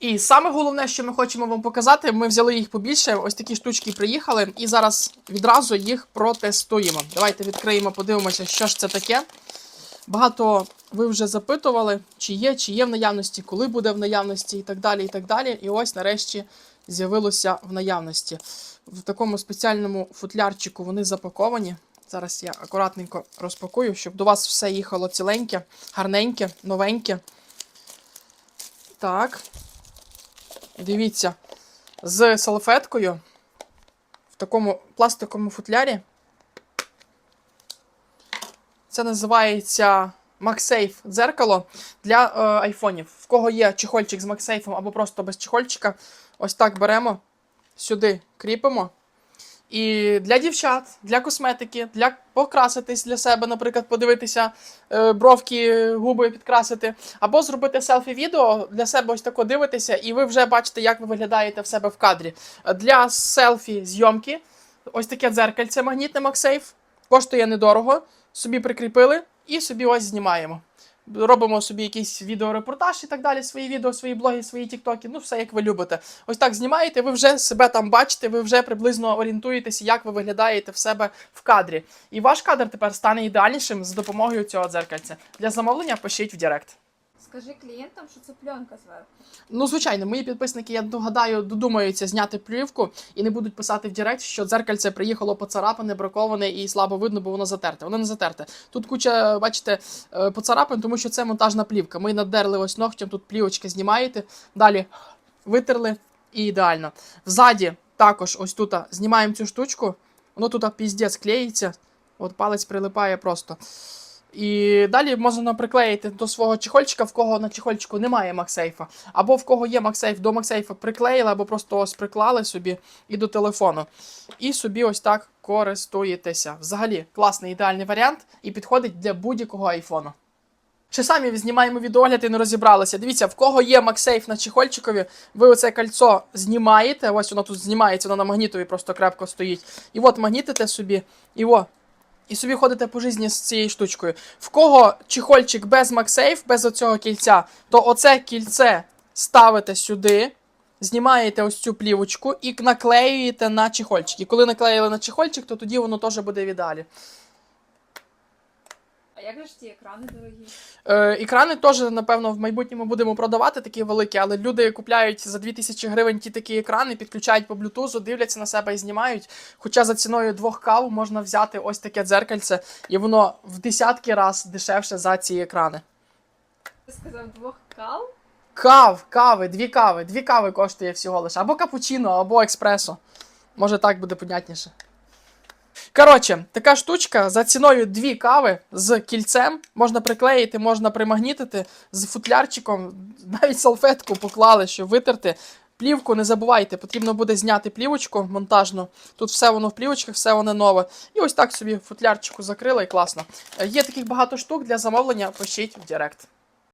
І саме головне, що ми хочемо вам показати, ми взяли їх побільше. Ось такі штучки приїхали, і зараз відразу їх протестуємо. Давайте відкриємо, подивимося, що ж це таке. Багато ви вже запитували, чи є, чи є в наявності, коли буде в наявності, і так далі. І так далі. І ось нарешті з'явилося в наявності. В такому спеціальному футлярчику вони запаковані. Зараз я акуратненько розпакую, щоб до вас все їхало ціленьке, гарненьке, новеньке. Так. Дивіться, з салфеткою в такому пластиковому футлярі. Це називається MagSafe дзеркало для е, айфонів. В кого є чехольчик з MagSafe або просто без чехольчика, ось так беремо, сюди кріпимо. І для дівчат, для косметики, для покраситись для себе, наприклад, подивитися е, бровки, губи підкрасити, або зробити селфі-відео для себе ось тако дивитися, і ви вже бачите, як ви виглядаєте в себе в кадрі. Для селфі зйомки ось таке дзеркальце магнітне MagSafe, коштує недорого. Собі прикріпили і собі ось знімаємо. Робимо собі якийсь відеорепортаж і так далі, свої відео, свої блоги, свої тіктоки, ну все як ви любите. Ось так знімаєте, ви вже себе там бачите, ви вже приблизно орієнтуєтеся, як ви виглядаєте в себе в кадрі. І ваш кадр тепер стане ідеальнішим з допомогою цього дзеркальця. Для замовлення пишіть в Директ. Скажи клієнтам, що це пленка зверху. Ну, звичайно, мої підписники, я догадаю, додумаються зняти плівку і не будуть писати в Директ, що дзеркальце приїхало поцарапане, браковане і слабо видно, бо воно затерте. Воно не затерте. Тут куча, бачите, е, поцарапин, тому що це монтажна плівка. Ми надерли ось ногтем, тут плівочки знімаєте, далі витерли і ідеально. Взаді також ось тут знімаємо цю штучку, воно тут піздець клеїться, от палець прилипає просто. І далі можна приклеїти до свого чехольчика, в кого на чехольчику немає MagSafe, або в кого є MagSafe, до MagSafe приклеїли, або просто ось приклали собі і до телефону. І собі ось так користуєтеся. Взагалі класний ідеальний варіант і підходить для будь-якого айфону. Ще самі знімаємо відеогляд і не розібралися. Дивіться, в кого є MagSafe на чехольчикові, ви оце кольцо знімаєте. Ось воно тут знімається, воно на магнітові просто крепко стоїть. І от магнітите собі, і о, і собі ходите по житті з цією штучкою. В кого чехольчик без максейф, без оцього кільця, то оце кільце ставите сюди, знімаєте ось цю плівочку і наклеюєте на чехольчик. І коли наклеїли на чехольчик, то тоді воно теж буде в ідеалі. А як же ж ті екрани дорогі? Е, екрани теж, напевно, в майбутньому будемо продавати такі великі, але люди купляють за 2000 гривень ті такі екрани, підключають по блютузу, дивляться на себе і знімають. Хоча за ціною двох кав можна взяти ось таке дзеркальце, і воно в десятки раз дешевше за ці екрани. Ти сказав двох кал? Кав, кави, дві кави. Дві кави коштує всього лише. Або капучино, або експресо. Може так буде понятніше. Коротше, така штучка за ціною дві кави з кільцем можна приклеїти, можна примагнітити з футлярчиком, навіть салфетку поклали, щоб витерти. Плівку не забувайте, потрібно буде зняти плівочку монтажну. Тут все воно в плівочках, все воно нове. І ось так собі футлярчику закрили і класно. Е, Є таких багато штук для замовлення, пишіть в Директ.